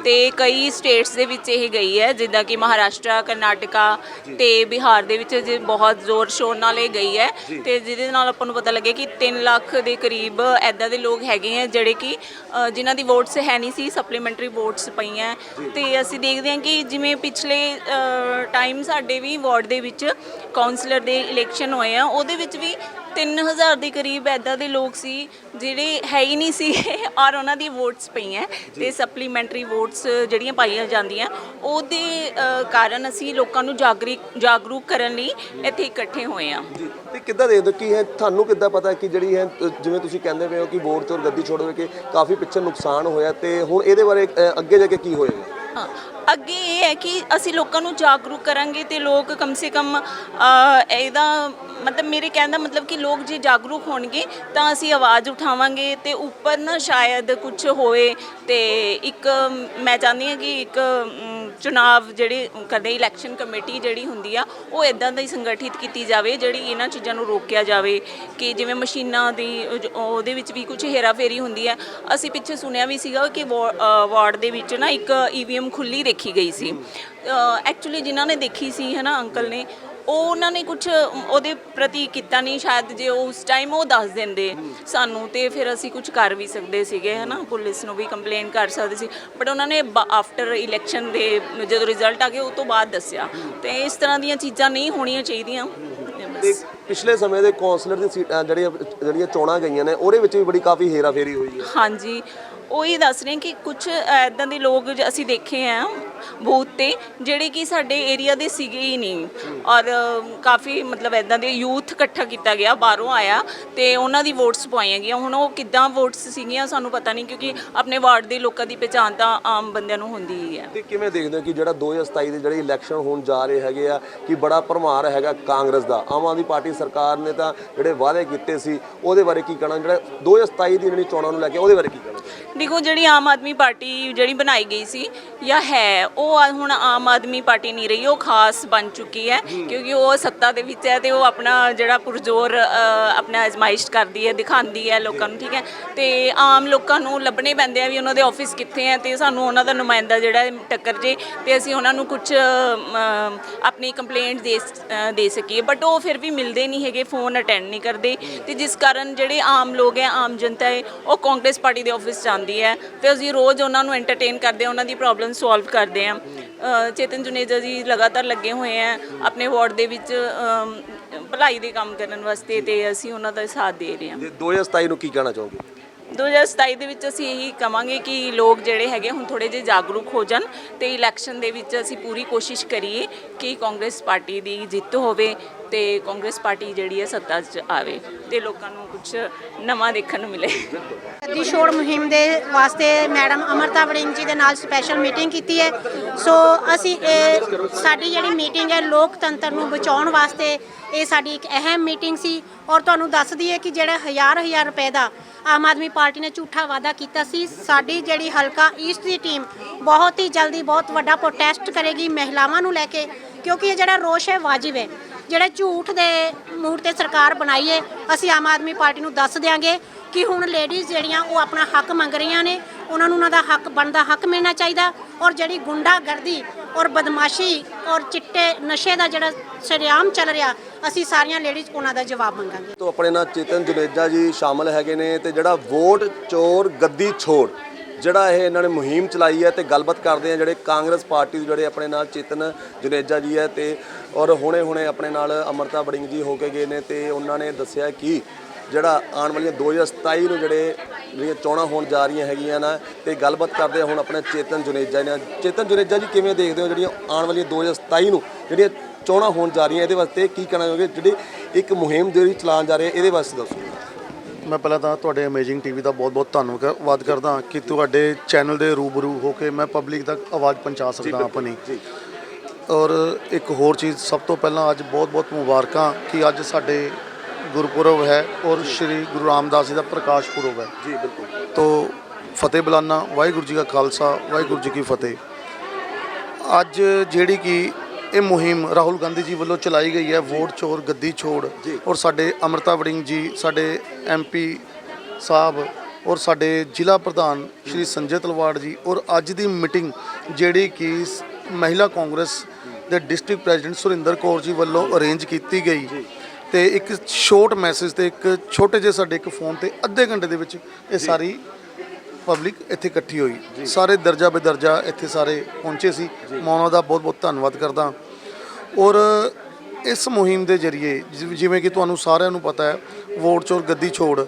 ਤੇ ਕਈ ਸਟੇਟਸ ਦੇ ਵਿੱਚ ਇਹ ਗਈ ਹੈ ਜਿੱਦਾਂ ਕਿ ਮਹਾਰਾਸ਼ਟਰ ਕਰਨਾਟਕਾ ਤੇ ਬਿਹਾਰ ਦੇ ਵਿੱਚ ਜੇ ਬਹੁਤ ਜ਼ੋਰ ਸ਼ੋਰ ਨਾਲ ਇਹ ਗਈ ਹੈ ਤੇ ਜਿਹਦੇ ਨਾਲ ਆਪਾਂ ਨੂੰ ਪਤਾ ਲੱਗੇ ਕਿ 3 ਲੱਖ ਦੇ ਕਰੀਬ ਐਦਾਂ ਦੇ ਲੋਕ ਹੈਗੇ ਆ ਜਿਹੜੇ ਕਿ ਅ, ਜਿਨ੍ਹਾਂ ਦੀ ਵੋਟਸ ਹੈ ਨਹੀਂ ਸੀ ਸਪਲੀਮੈਂਟਰੀ ਵੋਟਸ ਪਈਆਂ ਤੇ ਅਸੀਂ ਦੇਖਦੇ ਹਾਂ ਕਿ ਜਿਵੇਂ ਪਿਛਲੇ ਟਾਈਮ ਸਾਡੇ ਵੀ ਵਾਰਡ ਦੇ ਵਿੱਚ ਕਾਉਂਸਲਰ ਦੇ ਇਲੈਕਸ਼ਨ ਹੋਏ ਆ ਉਹਦੇ ਵਿੱਚ ਵੀ 3000 ਦੇ ਕਰੀਬ ਐਦਾਂ ਦੇ ਲੋਕ ਸੀ ਜਿਹੜੇ ਹੈ ਹੀ ਨਹੀਂ ਸੀ ਔਰ ਉਹਨਾਂ ਦੀ ਵੋਟਸ ਪਈਆਂ ਤੇ ਸਪਲੀਮੈਂਟਰੀ ਵੋਟਸ ਜਿਹੜੀਆਂ ਪਾਈਆਂ ਜਾਂਦੀਆਂ ਉਹਦੇ ਕਾਰਨ ਅਸੀਂ ਲੋਕਾਂ ਨੂੰ ਜਾਗਰਿਕ ਜਾਗਰੂਕ ਕਰਨ ਲਈ ਇੱਥੇ ਇਕੱਠੇ ਹੋਏ ਆ। ਤੇ ਕਿੱਦਾਂ ਦੇ ਦੋ ਕੀ ਹੈ ਤੁਹਾਨੂੰ ਕਿੱਦਾਂ ਪਤਾ ਕਿ ਜਿਹੜੀ ਹੈ ਜਿਵੇਂ ਤੁਸੀਂ ਕਹਿੰਦੇ ਪਏ ਹੋ ਕਿ ਵੋਟ ਚੋਰ ਗੱਦੀ ਛੋੜੋ ਕਿ ਕਾਫੀ ਪਿੱਛੇ ਨੁਕਸਾਨ ਹੋਇਆ ਤੇ ਹੁਣ ਇਹਦੇ ਬਾਰੇ ਅੱਗੇ ਜਾ ਕੇ ਕੀ ਹੋਏਗਾ? ਹਾਂ। ਅੱਗੇ ਇਹ ਹੈ ਕਿ ਅਸੀਂ ਲੋਕਾਂ ਨੂੰ ਜਾਗਰੂਕ ਕਰਾਂਗੇ ਤੇ ਲੋਕ ਕਮ ਸੇ ਕਮ ਅ, ਇਹਦਾ ਮਤਲਬ ਮੇਰੇ ਕਹਿਣ ਦਾ ਮਤਲਬ ਕਿ ਲੋਕ ਜੇ ਜਾਗਰੂਕ ਹੋਣਗੇ ਤਾਂ ਅਸੀਂ ਆਵਾਜ਼ ਉਠਾਵਾਂਗੇ ਤੇ ਉੱਪਰ ਨਾ ਸ਼ਾਇਦ ਕੁਝ ਹੋਏ ਤੇ ਇੱਕ, ਮੈਂ ਚਾਹੁੰਦੀ ਹਾਂ ਕਿ ਇੱਕ ਚੁਣਾਵ ਜਿਹੜੇ ਕਰਦੇ ਇਲੈਕਸ਼ਨ ਕਮੇਟੀ ਜਿਹੜੀ ਹੁੰਦੀ ਆ, ਉਹ ਇਦਾਂ ਦਾ ਹੀ ਸੰਗਠਿਤ ਕੀਤੀ ਜਾਵੇ ਜਿਹੜੀ ਇਹਨਾਂ ਚੀਜ਼ਾਂ ਨੂੰ ਰੋਕਿਆ ਜਾਵੇ ਕਿ ਜਿਵੇਂ ਮਸ਼ੀਨਾਂ ਦੀ ਉਹਦੇ ਵਿੱਚ ਵੀ ਕੁਝ ਹੇਰਾਫੇਰੀ ਹੁੰਦੀ ਹੈ ਅਸੀਂ ਪਿੱਛੇ ਸੁਣਿਆ ਵੀ ਸੀਗਾ ਕਿ ਵਾ- ਵਾਰਡ ਦੇ ਵਿੱਚ ਨਾ ਇੱਕ ਈਵੀਐਮ ਖੁੱਲੀ ਦੇਖੀ ਗਈ ਸੀ। ਐਕਚੁਅਲੀ ਜਿਨ੍ਹਾਂ ਨੇ ਦੇਖੀ ਸੀ ਹੈ ਨਾ ਅੰਕਲ ਨੇ ਉਹ ਉਹਨਾਂ ਨੇ ਕੁਝ ਉਹਦੇ ਪ੍ਰਤੀ ਕੀਤਾ ਨਹੀਂ ਸ਼ਾਇਦ ਜੇ ਉਹ ਉਸ ਟਾਈਮ ਉਹ ਦੱਸ ਦਿੰਦੇ ਸਾਨੂੰ ਤੇ ਫਿਰ ਅਸੀਂ ਕੁਝ ਕਰ ਵੀ ਸਕਦੇ ਸੀਗੇ ਹੈ ਨਾ ਪੁਲਿਸ ਨੂੰ ਵੀ ਕੰਪਲੇਨ ਕਰ ਸਕਦੇ ਸੀ। ਬਟ ਉਹਨਾਂ ਨੇ ਆਫਟਰ ਇਲੈਕਸ਼ਨ ਦੇ ਜਦੋਂ ਰਿਜ਼ਲਟ ਆ ਗਿਆ ਉਹ ਤੋਂ ਬਾਅਦ ਦੱਸਿਆ। ਤੇ ਇਸ ਤਰ੍ਹਾਂ ਦੀਆਂ ਚੀਜ਼ਾਂ ਨਹੀਂ ਹੋਣੀਆਂ ਚਾਹੀਦੀਆਂ। ਤੇ ਪਿਛਲੇ ਸਮੇਂ ਦੇ ਕਾਉਂਸਲਰ ਦੀ ਸੀਟਾਂ ਜਿਹੜੀਆਂ ਜਿਹੜੀਆਂ ਚੋਣਾਂ ਗਈਆਂ ਨੇ ਉਹਦੇ ਵਿੱਚ ਵੀ ਬੜੀ ਕਾਫੀ ਹੇਰਾਫੇਰੀ ਹੋਈ ਹੈ। ਹਾਂਜੀ। ਉਹੀ ਦੱਸ ਰਹੇ ਕਿ ਕੁਝ ਐਦਾਂ ਦੇ ਲੋਕ ਜ- ਅਸੀਂ ਦੇਖੇ ਆ ਬੂਥ ਤੇ, ਜਿਹੜੇ ਕਿ ਸਾਡੇ ਏਰੀਆ ਦੇ ਸੀਗੇ ਹੀ ਨਹੀਂ। ਔਰ ਕਾਫੀ ਮਤਲਬ ਐਦਾਂ ਦੇ ਯੂਥ ਇਕੱਠਾ ਕੀਤਾ ਗਿਆ, ਬਾਹਰੋਂ ਆਇਆ ਤੇ ਉਹਨਾਂ ਦੀ ਵੋਟਸ ਪਵਾਈਆਂ ਗਈਆਂ। ਹੁਣ ਉਹ ਕਿੱਦਾਂ ਵੋਟਸ ਸੀਗੀਆਂ ਸਾਨੂੰ ਪਤਾ ਨਹੀਂ, ਕਿਉਂਕਿ ਆਪਣੇ ਵਾਰਡ ਦੇ ਲੋਕਾਂ ਦੀ ਪਛਾਣ ਤਾਂ ਆਮ ਬੰਦਿਆਂ ਨੂੰ ਹੁੰਦੀ ਹੀ ਹੈ। ਤੇ ਕਿਵੇਂ ਦੇਖਦੇ ਹੋ ਕਿ ਜਿਹੜਾ 2027 ਦੇ ਜਿਹੜੇ ਇਲੈਕਸ਼ਨ ਹੋਣ ਜਾ ਰਹੇ ਹੈਗੇ ਆ, ਕਿ ਬੜਾ ਭਰਮਾਰ ਹੈਗਾ ਕਾਂਗਰਸ ਦਾ? ਆਮ ਆਦਮੀ ਪਾਰਟੀ ਸਰਕਾਰ ਨੇ ਤਾਂ ਜਿਹੜੇ ਵਾਅਦੇ ਕੀਤੇ ਸੀ, ਉਹਦੇ ਬਾਰੇ ਕੀ ਕਹਿਣਾ? ਜਿਹੜਾ 2027 ਦੀ ਜਿਹੜੀ ਚੋਣਾਂ ਨੂੰ ਲੈ ਕੇ ਉਹਦੇ ਬਾਰੇ ਕੀ ਕਹਿਣਾ? ਦੇਖੋ ਜਿਹੜੀ ਆਮ ਆਦਮੀ ਪਾਰਟੀ ਜਿਹੜੀ ਬਣਾਈ ਗਈ ਸੀ ਜਾਂ ਹੈ ਉਹ ਆ- ਹੁਣ ਆਮ ਆਦਮੀ ਪਾਰਟੀ ਨਹੀਂ ਰਹੀ ਉਹ ਖਾਸ ਬਣ ਚੁੱਕੀ ਹੈ ਕਿਉਂਕਿ ਉਹ ਸੱਤਾ ਦੇ ਵਿੱਚ ਹੈ ਤੇ ਉਹ ਆਪਣਾ ਜਿਹੜਾ ਪੁਰਜ਼ੋਰ ਅ, ਆਪਣਾ ਅਜ਼ਮਾਇਸ਼ ਕਰਦੀ ਹੈ ਦਿਖਾਉਂਦੀ ਹੈ ਲੋਕਾਂ ਨੂੰ ਠੀਕ ਹੈ। ਤੇ ਆਮ ਲੋਕਾਂ ਨੂੰ ਲੱਭਣੇ ਪੈਂਦੇ ਆ ਵੀ ਉਹਨਾਂ ਦੇ ਆਫਿਸ ਕਿੱਥੇ ਹੈ ਤੇ ਸਾਨੂੰ ਉਹਨਾਂ ਦਾ ਨੁਮਾਇੰਦਾ ਜਿਹੜਾ ਹੈ ਟੱਕਰ ਜੇ ਤੇ ਅਸੀਂ ਉਹਨਾਂ ਨੂੰ ਕੁਝ ਆਪਣੀ ਕੰਪਲੇਂਟ ਦੇ ਸ- ਅ, ਦੇ ਸਕੀਏ। ਬਟ ਉਹ ਫਿਰ ਵੀ ਮਿਲਦੇ ਨਹੀਂ ਹੈਗੇ ਫੋਨ ਅਟੈਂਡ ਨਹੀਂ ਕਰਦੇ ਤੇ ਜਿਸ ਕਾਰਨ ਜਿਹੜੇ ਆਮ ਲੋਕ ਹੈ ਆਮ ਜਨਤਾ ਹੈ ਉਹ ਕਾਂਗਰਸ ਪਾਰਟੀ ਦੇ ਆਫਿਸ ਜਾਂਦੀ ਹੈ। ਤੇ ਅਸੀਂ ਰੋਜ਼ ਉਹਨਾਂ ਨੂੰ ਐਂਟਰਟੇਨ ਕਰਦੇ ਹਾਂ, ਉਹਨਾਂ ਦੀ ਪ੍ਰੋਬਲਮ ਸੋਲਵ ਕਰਦੇ ਹਾਂ। ਚੇਤਨ ਜੁਨੇਜਾ ਜੀ ਲਗਾਤਾਰ ਲੱਗੇ ਹੋਏ ਆ ਆਪਣੇ ਵਾਰਡ ਦੇ ਵਿੱਚ ਭਲਾਈ ਦੇ ਕੰਮ ਕਰਨ ਵਾਸਤੇ ਤੇ ਅਸੀਂ ਉਹਨਾਂ ਦਾ ਸਾਥ ਦੇ ਰਹੇ ਹਾਂ। ਤੇ 2027 ਨੂੰ ਕੀ ਕਹਿਣਾ ਚਾਹੋਗੇ? 2027 ਦੇ ਵਿੱਚ ਅਸੀਂ ਇਹੀ ਕਵਾਂਗੇ ਕਿ ਲੋਕ ਜਿਹੜੇ ਹੈਗੇ ਹੁਣ ਥੋੜੇ ਜਿਹਾ ਜਾਗਰੂਕ ਹੋ ਜਾਣ ਤੇ ਇਲੈਕਸ਼ਨ ਦੇ ਵਿੱਚ ਅਸੀਂ ਪੂਰੀ ਕੋਸ਼ਿਸ਼ ਕਰੀਏ ਕਿ ਕਾਂਗਰਸ ਪਾਰਟੀ ਦੀ ਜਿੱਤ ਹੋਵੇ ਤੇ ਕਾਂਗਰਸ ਪਾਰਟੀ ਜਿਹੜੀ ਹੈ ਸੱਤਾ 'ਚ ਆਵੇ ਤੇ ਲੋਕਾਂ ਨੂੰ ਕੁਝ ਨਵਾਂ ਦੇਖਣ ਨੂੰ ਮਿਲੇ। ਗੱਦੀ ਛੋੜ ਮੁਹਿੰਮ ਦੇ ਵਾਸਤੇ ਮੈਡਮ ਅਮਰਤਾ ਵੜਿੰਗ ਜੀ ਦੇ ਨਾਲ ਸਪੈਸ਼ਲ ਮੀਟਿੰਗ ਕੀਤੀ ਹੈ। ਸੋ ਅਸੀਂ ਇਹ ਸਾਡੀ ਜਿਹੜੀ ਮੀਟਿੰਗ ਹੈ, ਲੋਕਤੰਤਰ ਨੂੰ ਬਚਾਉਣ ਵਾਸਤੇ ਇਹ ਸਾਡੀ ਇੱਕ ਅਹਿਮ ਮੀਟਿੰਗ ਸੀ ਔਰ ਤੁਹਾਨੂੰ ਦੱਸ ਦਈਏ ਕਿ ਜਿਹੜਾ ਹਜ਼ਾਰ ਹਜ਼ਾਰ ਰੁਪਏ ਦਾ ਆਮ ਆਦਮੀ ਪਾਰਟੀ ਨੇ ਝੂਠਾ ਵਾਅਦਾ ਕੀਤਾ ਸੀ, ਸਾਡੀ ਜਿਹੜੀ ਹਲਕਾ ਈਸਟ ਦੀ ਟੀਮ ਬਹੁਤ ਹੀ ਜਲਦੀ ਬਹੁਤ ਵੱਡਾ ਪ੍ਰੋਟੈਸਟ ਕਰੇਗੀ ਮਹਿਲਾਵਾਂ ਨੂੰ ਲੈ ਕੇ, ਕਿਉਂਕਿ ਇਹ ਜਿਹੜਾ ਰੋਸ਼ ਹੈ ਵਾਜਿਬ ਹੈ। ਜਿਹੜੇ ਝੂਠ ਦੇ ਮੂਡ ਤੇ ਸਰਕਾਰ ਬਣਾਈ ਹੈ, ਅਸੀਂ ਆਮ ਆਦਮੀ ਪਾਰਟੀ ਨੂੰ ਦੱਸ ਦਿਆਂਗੇ ਕਿ ਹੁਣ ਲੇਡੀਜ਼ ਜਿਹੜੀਆਂ ਉਹ ਆਪਣਾ ਹੱਕ ਮੰਗ ਰਹੀਆਂ ਨੇ, ਉਹਨਾਂ ਨੂੰ ਉਹਨਾਂ ਦਾ ਹੱਕ, ਬਣਦਾ ਹੱਕ ਮਿਲਣਾ ਚਾਹੀਦਾ ਔਰ ਜਿਹੜੀ ਗੁੰਡਾਗਰਦੀ ਔਰ ਬਦਮਾਸ਼ੀ ਔਰ ਚਿੱਟੇ ਨਸ਼ੇ ਦਾ ਜਿਹੜਾ ਸ਼ਰੇਆਮ ਚੱਲ ਰਿਹਾ ਅਸੀਂ ਸਾਰੀਆਂ ਲੇਡੀਜ਼ ਉਹਨਾਂ ਦਾ ਜਵਾਬ ਮੰਗਾਂਗੇ। ਤੋਂ ਆਪਣੇ ਨਾਲ ਚੇਤਨ ਜੁਨੇਜਾ ਜੀ ਸ਼ਾਮਲ ਹੈਗੇ ਨੇ ਤੇ ਜਿਹੜਾ ਵੋਟ ਚੋਰ ਗੱਦੀ ਛੋੜ, ਜਿਹੜਾ ਇਹ ਇਹਨਾਂ ਨੇ ਮੁਹਿੰਮ ਚਲਾਈ ਹੈ ਤੇ ਗੱਲਬਾਤ ਕਰਦੇ ਆ ਜਿਹੜੇ ਕਾਂਗਰਸ ਪਾਰਟੀ ਦੇ ਜਿਹੜੇ ਆਪਣੇ ਨਾਲ ਚੇਤਨ ਜੁਨੇਜਾ ਜੀ ਹੈ ਤੇ ਔਰ ਹੁਣੇ ਹੁਣੇ ਆਪਣੇ ਨਾਲ ਅਮਰਤਾ ਬੜਿੰਗ ਜੀ ਹੋ ਕੇ ਗਏ ਨੇ ਤੇ ਉਹਨਾਂ ਨੇ ਦੱਸਿਆ ਕਿ ਜਿਹੜਾ ਆਉਣ ਵਾਲੀਆਂ 2027 ਨੂੰ ਜਿਹੜੇ ਜਿਹੜੀਆਂ ਚੋਣਾਂ ਹੋਣ ਜਾ ਰਹੀਆਂ ਹੈਗੀਆਂ ਨਾ, ਤੇ ਗੱਲਬਾਤ ਕਰਦੇ ਆ ਹੁਣ ਆਪਣੇ ਚੇਤਨ ਜੁਨੇਜਾ ਨੇ ਚੇਤਨ ਜੁਨੇਜਾ ਜੀ ਕਿਵੇਂ ਦੇਖਦੇ ਹੋ ਜਿਹੜੀਆਂ ਆਉਣ ਵਾਲੀਆਂ 2027 ਨੂੰ, ਜਿਹੜੀਆਂ ਚੋਣਾਂ ਹੋਣ ਜਾ ਰਹੀਆਂ ਇਹਦੇ ਵਾਸਤੇ ਕੀ ਕਹਿਣਾ ਚਾਹੋਗੇ? ਜਿਹੜੀ ਇੱਕ ਮੁਹਿੰਮ ਜਿਹੜੀ ਚਲਾਉਣ ਜਾ ਰਹੇ ਇਹਦੇ ਵਾਸਤੇ ਦੱਸੋ। ਮੈਂ ਪਹਿਲਾਂ ਤਾਂ ਤੁਹਾਡੇ ਅਮੇਜ਼ਿੰਗ ਟੀਵੀ ਦਾ ਬਹੁਤ-ਬਹੁਤ ਧੰਨਵਾਦ ਕਰਦਾ ਕਿ ਤੁਹਾਡੇ ਚੈਨਲ ਦੇ ਰੂਬਰੂ ਹੋ ਕੇ ਮੈਂ ਪਬਲਿਕ ਤੱਕ ਆਵਾਜ਼ ਪਹੁੰਚਾ ਸਕਦਾ ਆਪਣੀ। ਔਰ ਇੱਕ ਹੋਰ ਚੀਜ਼ ਸਭ ਤੋਂ ਪਹਿਲਾਂ ਅੱਜ ਬਹੁਤ-ਬਹੁਤ ਮੁਬਾਰਕਾਂ ਕਿ ਅੱਜ ਸਾਡੇ ਗੁਰਪੁਰਬ ਹੈ ਔਰ ਸ਼੍ਰੀ ਗੁਰੂ ਰਾਮਦਾਸ ਜੀ ਦਾ ਪ੍ਰਕਾਸ਼ ਪੁਰਬ ਹੈ। ਜੀ ਬਿਲਕੁਲ। ਤੋ ਫਤਿਹ ਬੁਲਾਨਾ ਵਾਹਿਗੁਰੂ ਜੀ ਕਾ ਖਾਲਸਾ ਵਾਹਿਗੁਰੂ ਜੀ ਕੀ ਫਤਿਹ। ਅੱਜ ਜਿਹੜੀ ਕਿ ਇਹ ਮੁਹਿੰਮ ਰਾਹੁਲ ਗਾਂਧੀ ਜੀ ਵੱਲੋਂ ਚਲਾਈ ਗਈ ਹੈ ਵੋਟ ਚੋਰ ਗੱਦੀ ਛੋੜ ਔਰ ਸਾਡੇ ਅਮਰਤਾ ਵੜਿੰਗ ਜੀ ਸਾਡੇ ਐਮਪੀ ਸਾਹਿਬ ਔਰ ਸਾਡੇ ਜ਼ਿਲ੍ਹਾ ਪ੍ਰਧਾਨ ਸ਼੍ਰੀ ਸੰਜੇ ਤਲਵਾੜ ਜੀ ਔਰ ਅੱਜ ਦੀ ਮੀਟਿੰਗ ਜਿਹੜੀ ਕਿ ਮਹਿਲਾ ਕਾਂਗਰਸ ਦੇ ਡਿਸਟ੍ਰਿਕਟ ਪ੍ਰੈਜ਼ੀਡੈਂਟ ਸੁਰਿੰਦਰ ਕੌਰ ਜੀ ਵੱਲੋਂ ਅਰੇਂਜ ਕੀਤੀ ਗਈ। ਤੇ ਇੱਕ ਸ਼ੋਰਟ ਮੈਸੇਜ ਤੇ ਇੱਕ ਛੋਟੇ ਜਿਹੇ ਸਾਡੇ ਇੱਕ ਫੋਨ ਤੇ ਅੱਧੇ ਘੰਟੇ ਦੇ ਵਿੱਚ ਇਹ ਸਾਰੀ ਪਬਲਿਕ ਇੱਥੇ ਇਕੱਠੀ ਹੋਈ। ਸਾਰੇ ਦਰਜਾ ਬਦਰਜਾ ਇੱਥੇ ਸਾਰੇ ਪਹੁੰਚੇ ਸੀ। ਮੈਂ ਉਹਨਾਂ ਦਾ ਬਹੁਤ ਬਹੁਤ ਧੰਨਵਾਦ ਕਰਦਾ। ਔਰ ਇਸ ਮੁਹਿੰਮ ਦੇ ਜ਼ਰੀਏ ਜਿਵੇਂ ਕਿ ਤੁਹਾਨੂੰ ਸਾਰਿਆਂ ਨੂੰ ਪਤਾ ਹੈ ਵੋਟ ਚੋਰ ਗੱਦੀ ਛੋੜ।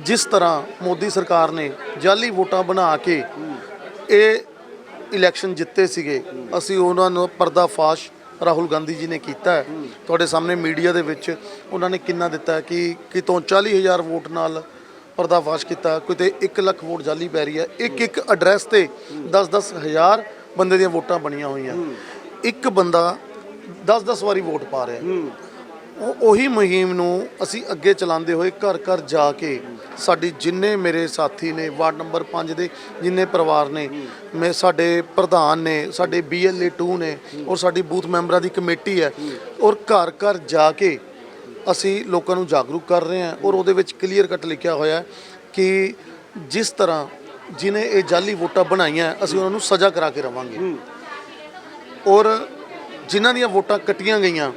ਜਿਸ ਤਰ੍ਹਾਂ ਮੋਦੀ ਸਰਕਾਰ ਨੇ ਜਾਲੀ ਵੋਟਾਂ ਬਣਾ ਕੇ ਇਹ ਇਲੈਕਸ਼ਨ ਜਿੱਤੇ ਸੀਗੇ ਅਸੀਂ ਉਹਨਾਂ ਨੂੰ ਪਰਦਾਫਾਸ਼ ਰਾਹੁਲ ਗਾਂਧੀ ਜੀ ਨੇ ਕੀਤਾ ਹੈ। ਤੁਹਾਡੇ ਸਾਹਮਣੇ ਮੀਡੀਆ ਦੇ ਵਿੱਚ ਉਹਨਾਂ ਨੇ ਕਿੰਨਾ ਦਿੱਤਾ ਕਿ ਕਿਤੋਂ 40000 ਵੋਟ ਨਾਲ ਪਰਦਾਫਾਸ਼ ਕੀਤਾ ਕਿਤੇ ਤੇ 1 ਲੱਖ ਵੋਟ ਜਾਲੀ ਪੈ ਰਹੀ ਹੈ। ਇੱਕ ਇੱਕ ਐਡਰੈਸ ਤੇ 10-10 ਹਜ਼ਾਰ ਬੰਦੇ ਦੀਆਂ ਵੋਟਾਂ ਬਣੀਆਂ ਹੋਈਆਂ। ਇੱਕ ਬੰਦਾ 10-10 ਵਾਰੀ ਵੋਟ ਪਾ ਰਿਹਾ। ਉਹ, ਉਹੀ ਮੁਹਿੰਮ ਨੂੰ ਅਸੀਂ ਅੱਗੇ ਚਲਾਉਂਦੇ ਹੋਏ ਘਰ ਘਰ ਜਾ ਕੇ ਸਾਡੀ ਜਿੰਨੇ ਮੇਰੇ ਸਾਥੀ ਨੇ, ਵਾਰਡ ਨੰਬਰ 5 ਦੇ ਜਿੰਨੇ ਪਰਿਵਾਰ ਨੇ, ਮੈਂ ਸਾਡੇ ਪ੍ਰਧਾਨ ਨੇ, ਸਾਡੇ ਬੀਐਲਏ 2 ਨੇ ਔਰ ਸਾਡੀ ਬੂਥ ਮੈਂਬਰਾਂ ਦੀ ਕਮੇਟੀ ਹੈ ਔਰ ਘਰ ਘਰ ਜਾ ਕੇ ਅਸੀਂ ਲੋਕਾਂ ਨੂੰ ਜਾਗਰੂਕ ਕਰ ਰਹੇ ਹਾਂ ਔਰ ਉਹਦੇ ਵਿੱਚ ਕਲੀਅਰ ਕੱਟ ਲਿਖਿਆ ਹੋਇਆ ਹੈ ਕਿ ਜਿਸ ਤਰ੍ਹਾਂ ਜਿਨੇ ਇਹ ਜਾਲੀ ਵੋਟਾਂ ਬਣਾਈਆਂ ਅਸੀਂ ਉਹਨਾਂ ਨੂੰ ਸਜ਼ਾ ਕਰਾ ਕੇ ਰਵਾਂਗੇ। ਔਰ ਜਿਨ੍ਹਾਂ ਦੀਆਂ ਵੋਟਾਂ ਕੱਟੀਆਂ ਗਈਆਂ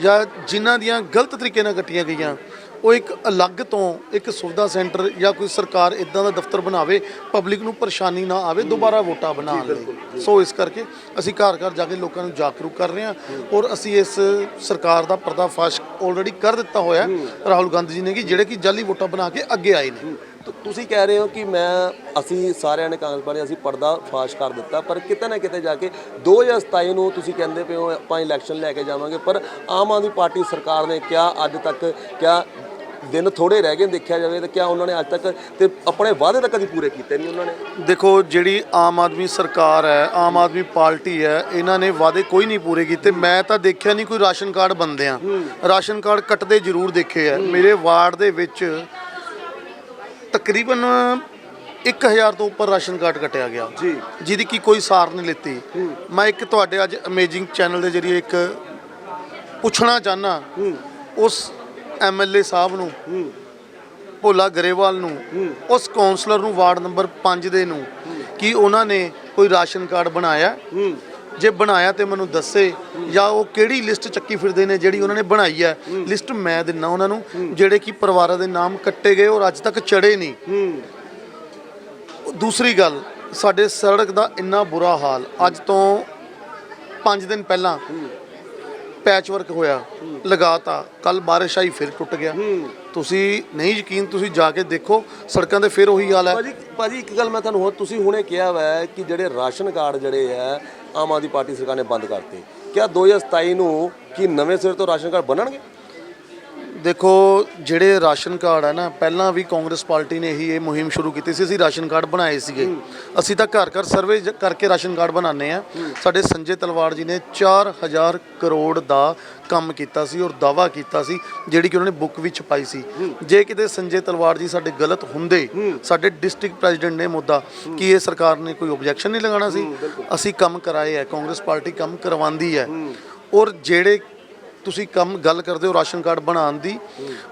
ਜਾਂ ਜਿਨ੍ਹਾਂ ਦੀਆਂ ਗਲਤ ਤਰੀਕੇ ਨਾਲ ਕੱਟੀਆਂ ਗਈਆਂ ਉਹ ਇੱਕ ਅਲੱਗ ਤੋਂ ਇੱਕ ਸੁਵਿਧਾ ਸੈਂਟਰ ਜਾਂ ਕੋਈ ਸਰਕਾਰ ਇਦਾਂ ਦਾ ਦਫ਼ਤਰ ਬਣਾਵੇ ਪਬਲਿਕ ਨੂੰ ਪਰੇਸ਼ਾਨੀ ਨਾ ਆਵੇ ਦੁਬਾਰਾ ਵੋਟਾਂ ਬਣਾਉਣ ਲਈ ਸੋ ਇਸ ਕਰਕੇ ਅਸੀਂ ਘਰ ਘਰ ਜਾ ਕੇ ਲੋਕਾਂ ਨੂੰ ਜਾਗਰੂਕ ਕਰ ਰਹੇ ਹਾਂ ਔਰ ਅਸੀਂ ਇਸ ਸਰਕਾਰ ਦਾ ਪਰਦਾਫਾਸ਼ ਆਲਰੇਡੀ ਕਰ ਦਿੱਤਾ ਹੋਇਆ ਰਾਹੁਲ ਗਾਂਧੀ ਜੀ ਨੇ ਕਿ ਜਿਹੜੇ ਕਿ ਜਾਲੀ ਵੋਟਾਂ ਬਣਾ ਕੇ ਅੱਗੇ ਆਏ ਨੇ। ਤੁਸੀਂ ਕਹਿ ਰਹੇ ਹੋ ਕਿ ਮੈਂ ਅਸੀਂ ਸਾਰਿਆਂ ਨੇ ਕਾਂਗਰਸ ਪਾਰਟੀ ਅਸੀਂ ਪਰਦਾ ਫਾਸ਼ ਕਰ ਦਿੱਤਾ ਪਰ ਕਿਤੇ ਨਾ ਕਿਤੇ ਜਾ ਕੇ 2027 ਨੂੰ ਤੁਸੀਂ ਕਹਿੰਦੇ ਪਏ ਹੋ ਆਪਾਂ ਇਲੈਕਸ਼ਨ ਲੈ ਕੇ ਜਾਵਾਂਗੇ ਪਰ ਆਮ ਆਦਮੀ ਪਾਰਟੀ ਸਰਕਾਰ ਨੇ ਕਿਹਾ ਅੱਜ ਤੱਕ ਕਿਆ ਦਿਨ ਥੋੜੇ ਰਹਿ ਗਏ ਦੇਖਿਆ ਜਾਵੇ ਤਾਂ ਕਿਆ ਉਹਨਾਂ ਨੇ ਅੱਜ ਤੱਕ ਤੇ ਆਪਣੇ ਵਾਅਦੇ ਤਾਂ ਕਦੀ ਪੂਰੇ ਕੀਤੇ ਨਹੀਂ ਉਹਨਾਂ ਨੇ? ਦੇਖੋ ਜਿਹੜੀ ਆਮ ਆਦਮੀ ਸਰਕਾਰ ਹੈ ਆਮ ਆਦਮੀ ਪਾਰਟੀ ਹੈ ਇਹਨਾਂ ਨੇ ਵਾਅਦੇ ਕੋਈ ਨਹੀਂ ਪੂਰੇ ਕੀਤੇ। ਮੈਂ ਤਾਂ ਦੇਖਿਆ ਨਹੀਂ ਕੋਈ ਰਾਸ਼ਨ ਕਾਰਡ ਬੰਦੇ ਆ। ਰਾਸ਼ਨ ਕਾਰਡ ਕੱਟਦੇ ਜ਼ਰੂਰ ਦੇਖੇ ਆ। ਮੇਰੇ ਵਾਰਡ ਦੇ ਵਿੱਚ ਤਕਰੀਬਨ 1000 ਤੋਂ ਉੱਪਰ ਰਾਸ਼ਨ ਕਾਰਡ ਕੱਟਿਆ ਗਿਆ। ਜੀ। ਜਿਹਦੀ ਕੀ ਕੋਈ ਸਾਰ ਨਹੀਂ ਲਿੱਤੀ। ਮੈਂ ਇੱਕ ਤੁਹਾਡੇ ਅੱਜ ਅਮੇਜ਼ਿੰਗ ਚੈਨਲ ਦੇ ਜਰੀਏ ਇੱਕ ਪੁੱਛਣਾ ਚਾਹਨਾ ਉਸ ਐਮਐਲਏ ਸਾਹਿਬ ਨੂੰ ਭੋਲਾ ਗਰੇਵਾਲ ਨੂੰ ਉਸ ਕਾਉਂਸਲਰ ਨੂੰ ਵਾਰਡ ਨੰਬਰ 5 ਦੇ ਨੂੰ ਕਿ ਉਹਨਾਂ ਨੇ ਕੋਈ ਰਾਸ਼ਨ ਕਾਰਡ ਬਣਾਇਆ? ਜੇ ਬਣਾਇਆ ਤੇ ਮੈਨੂੰ ਦੱਸੇ ਜਾਂ ਉਹ ਕਿਹੜੀ ਲਿਸਟ ਚੱਕੀ ਫਿਰਦੇ ਨੇ ਜਿਹੜੀ ਉਹਨਾਂ ਨੇ ਬਣਾਈ ਹੈ? ਲਿਸਟ ਮੈਂ ਦਿੰਨਾ ਉਹਨਾਂ ਨੂੰ ਜਿਹੜੇ ਕਿ ਪਰਿਵਾਰਾਂ ਦੇ ਨਾਮ ਕੱਟੇ ਗਏ ਔਰ ਅੱਜ ਤੱਕ ਚੜੇ ਨਹੀਂ। ਦੂਸਰੀ ਗੱਲ ਸਾਡੇ ਸੜਕ ਦਾ ਇੰਨਾ ਬੁਰਾ ਹਾਲ ਅੱਜ ਤੋਂ 5 ਦਿਨ ਪਹਿਲਾਂ ਪੈਚ ਵਰਕ ਹੋਇਆ ਲਗਾਤਾ ਕੱਲ ਬਾਰਿਸ਼ ਆਈ ਫਿਰ ਟੁੱਟ ਗਿਆ। ਤੁਸੀਂ ਨਹੀਂ ਯਕੀਨ ਤੁਸੀਂ ਜਾ ਕੇ ਦੇਖੋ ਸੜਕਾਂ ਤੇ ਫਿਰ ਉਹੀ ਹਾਲ ਹੈ। ਭਾਜੀ ਭਾਜੀ ਇੱਕ ਗੱਲ ਮੈਂ ਤੁਹਾਨੂੰ ਹੋਰ ਤੁਸੀਂ ਹੁਣੇ ਕਿਹਾ ਵਾ ਕਿ ਜਿਹੜੇ ਰਾਸ਼ਨ ਕਾਰਡ ਜਿਹੜੇ ਆ ਆਮ ਆਦਮੀ ਪਾਰਟੀ ਸਰਕਾਰ ਨੇ ਬੰਦ ਕਰਤੇ। ਕਿਆ 2027 ਨੂੰ ਕੀ ਨਵੇਂ ਸਿਰ ਤੋਂ ਰਾਸ਼ਨ ਕਾਰਡ ਬਣਨਗੇ? ਦੇਖੋ ਜਿਹੜੇ ਰਾਸ਼ਨ ਕਾਰਡ ਹੈ ਨਾ ਪਹਿਲਾਂ ਵੀ ਕਾਂਗਰਸ ਪਾਰਟੀ ਨੇ ਹੀ ਇਹ ਮੁਹਿੰਮ ਸ਼ੁਰੂ ਕੀਤੀ ਸੀ ਅਸੀਂ ਰਾਸ਼ਨ ਕਾਰਡ ਬਣਾਏ ਸੀਗੇ। ਅਸੀਂ ਤਾਂ ਘਰ ਘਰ ਸਰਵੇ ਜ- ਕਰਕੇ ਰਾਸ਼ਨ ਕਾਰਡ ਬਣਾਉਂਦੇ ਆ ਸਾਡੇ ਸੰਜੇ ਤਲਵਾੜ ਜੀ ਨੇ 4000 ਕਰੋੜ ਦਾ ਕੰਮ ਕੀਤਾ ਸੀ ਔਰ ਦਾਵਾ ਕੀਤਾ ਸੀ ਜਿਹੜੀ ਕਿ ਉਹਨਾਂ ਨੇ ਬੁੱਕ ਵਿੱਚ ਪਾਈ ਸੀ। ਜੇ ਕਿਤੇ ਸੰਜੇ ਤਲਵਾੜ ਜੀ ਸਾਡੇ ਗਲਤ ਹੁੰਦੇ ਸਾਡੇ ਡਿਸਟ੍ਰਿਕਟ ਪ੍ਰੈਜ਼ੀਡੈਂਟ ਨੇ ਮੁੱਦਾ ਕਿ ਇਹ ਸਰਕਾਰ ਨੇ ਕੋਈ ਆਬਜੈਕਸ਼ਨ ਨਹੀਂ ਲਗਾਉਣਾ ਸੀ। ਅਸੀਂ ਕੰਮ ਕਰਾਏ ਹੈ ਕਾਂਗਰਸ ਪਾਰਟੀ ਕੰਮ ਕਰਵਾਉਂਦੀ ਹੈ। ਔਰ ਜਿਹੜੇ ਤੁਸੀਂ ਕੰਮ ਗੱਲ ਕਰਦੇ ਹੋ ਰਾਸ਼ਨ ਕਾਰਡ ਬਣਾਉਣ ਦੀ।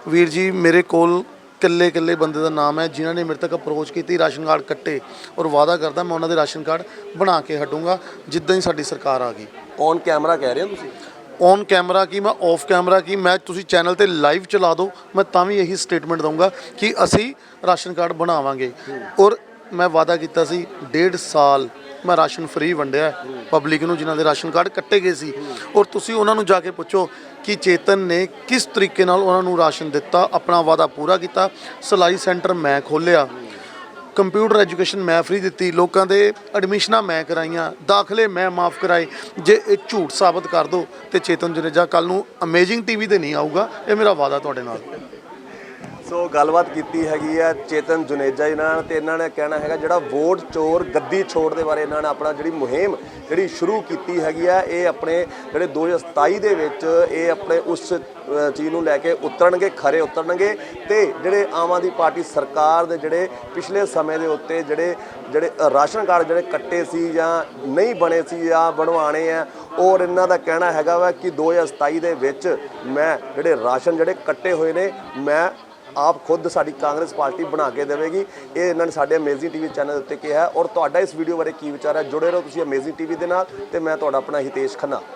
ਵੀਰ ਜੀ ਮੇਰੇ ਕੋਲ ਇਕੱਲੇ ਇਕੱਲੇ ਬੰਦੇ ਦਾ ਨਾਮ ਹੈ ਜਿਨ੍ਹਾਂ ਨੇ ਮੇਰੇ ਤੱਕ ਅਪਰੋਚ ਕੀਤੀ ਰਾਸ਼ਨ ਕਾਰਡ ਕੱਟੇ ਔਰ ਵਾਅਦਾ ਕਰਦਾ ਮੈਂ ਉਹਨਾਂ ਦੇ ਰਾਸ਼ਨ ਕਾਰਡ ਬਣਾ ਕੇ ਹਟੂੰਗਾ ਜਿੱਦਾਂ ਹੀ ਸਾਡੀ ਸਰਕਾਰ ਆ ਗਈ। ਔਨ ਕੈਮਰਾ ਕਹਿ ਰਹੇ ਹੋ ਤੁਸੀਂ? ਔਨ ਕੈਮਰਾ ਕੀ ਮੈਂ ਆਫ ਕੈਮਰਾ ਕੀ ਮੈਂ ਤੁਸੀਂ ਚੈਨਲ ਤੇ ਲਾਈਵ ਚਲਾ ਦਿਓ ਮੈਂ ਤਾਂ ਵੀ ਇਹੀ ਸਟੇਟਮੈਂਟ ਦਊਂਗਾ ਕਿ ਅਸੀਂ ਰਾਸ਼ਨ ਕਾਰਡ ਬਣਾਵਾਂਗੇ। ਔਰ ਮੈਂ ਵਾਅਦਾ ਕੀਤਾ ਸੀ ਡੇਢ ਸਾਲ ਮੈਂ ਰਾਸ਼ਨ ਫ੍ਰੀ ਵੰਡਿਆ ਪਬਲਿਕ ਨੂੰ ਜਿਨ੍ਹਾਂ ਦੇ ਰਾਸ਼ਨ ਕਾਰਡ ਕੱਟੇ ਗਏ ਸੀ। ਔਰ ਤੁਸੀਂ ਉਹਨਾਂ ਨੂੰ ਜਾ ਕੇ ਪੁੱਛੋ ਕਿ ਚੇਤਨ ਨੇ ਕਿਸ ਤਰੀਕੇ ਨਾਲ ਉਹਨਾਂ ਨੂੰ ਰਾਸ਼ਨ ਦਿੱਤਾ, ਆਪਣਾ ਵਾਅਦਾ ਪੂਰਾ ਕੀਤਾ। ਸਿਲਾਈ ਸੈਂਟਰ ਮੈਂ ਖੋਲ੍ਹਿਆ। ਕੰਪਿਊਟਰ ਐਜੂਕੇਸ਼ਨ ਮੈਂ ਫ੍ਰੀ ਦਿੱਤੀ। ਲੋਕਾਂ ਦੇ ਐਡਮਿਸ਼ਨਾਂ ਮੈਂ ਕਰਾਈਆਂ। ਦਾਖਲੇ ਮੈਂ ਮਾਫ ਕਰਾਏ। ਜੇ ਇਹ ਝੂਠ ਸਾਬਤ ਕਰ ਦੋ ਤੇ ਚੇਤਨ ਜੁਨੇਜਾ ਕੱਲ ਨੂੰ ਅਮੇਜ਼ਿੰਗ ਟੀਵੀ ਤੇ ਨਹੀਂ ਆਊਗਾ। ਇਹ ਮੇਰਾ ਵਾਅਦਾ ਤੁਹਾਡੇ ਨਾਲ। ਸੋ ਗੱਲਬਾਤ ਕੀਤੀ ਹੈਗੀ ਹੈ ਚੇਤਨ ਜੁਨੇਜਾ ਜੀ ਨਾਲ ਤੇ ਇਹਨਾਂ ਨੇ ਕਹਿਣਾ ਹੈਗਾ ਜਿਹੜਾ ਵੋਟ ਚੋਰ, ਗੱਦੀ ਛੋੜ ਦੇ ਬਾਰੇ ਇਹਨਾਂ ਨੇ ਆਪਣਾ ਜਿਹੜੀ ਮੁਹਿੰਮ ਜਿਹੜੀ ਸ਼ੁਰੂ ਕੀਤੀ ਹੈਗੀ ਹੈ, ਇਹ ਆਪਣੇ ਜਿਹੜੇ 2027 ਦੇ ਵਿੱਚ ਇਹ ਆਪਣੇ ਉਸ ਚੀਜ਼ ਨੂੰ ਲੈ ਕੇ ਉਤਰਨਗੇ, ਖਰੇ ਉਤਰਨਗੇ ਤੇ ਜਿਹੜੇ ਆਮ ਆਦਮੀ ਪਾਰਟੀ ਸਰਕਾਰ ਦੇ ਜਿਹੜੇ ਪਿਛਲੇ ਸਮੇਂ ਦੇ ਉੱਤੇ ਜਿਹੜੇ ਜਿਹੜੇ ਰਾਸ਼ਨ ਕਾਰਡ ਜਿਹੜੇ ਕੱਟੇ ਸੀ ਜਾਂ ਨਹੀਂ ਬਣੇ ਸੀ ਜਾਂ ਬਣਵਾਣੇ ਆ, ਔਰ ਇਹਨਾਂ ਦਾ ਕਹਿਣਾ ਹੈਗਾ ਵਾ ਕਿ 2027 ਦੇ ਵਿੱਚ ਮੈਂ ਜਿਹੜੇ ਰਾਸ਼ਨ ਜਿਹੜੇ ਕੱਟੇ ਹੋਏ ਨੇ, ਮੈਂ ਆਪ ਖੁਦ ਸਾਡੀ ਕਾਂਗਰਸ ਪਾਰਟੀ ਬਣਾ ਕੇ ਦੇਵੇਗੀ। ਇਹ ਇਹਨਾਂ ਨੇ ਸਾਡੇ ਅਮੇਜ਼ਿੰਗ ਟੀਵੀ ਚੈਨਲ ਉੱਤੇ ਕਿਹਾ ਔਰ ਤੁਹਾਡਾ ਇਸ ਵੀਡੀਓ ਬਾਰੇ ਕੀ ਵਿਚਾਰ ਹੈ? ਜੁੜੇ ਰਹੋ ਤੁਸੀਂ ਅਮੇਜ਼ਿੰਗ ਟੀਵੀ ਦੇ ਨਾਲ ਤੇ ਮੈਂ ਤੁਹਾਡਾ ਆਪਣਾ ਹਿਤੇਸ਼ ਖੰਨਾ।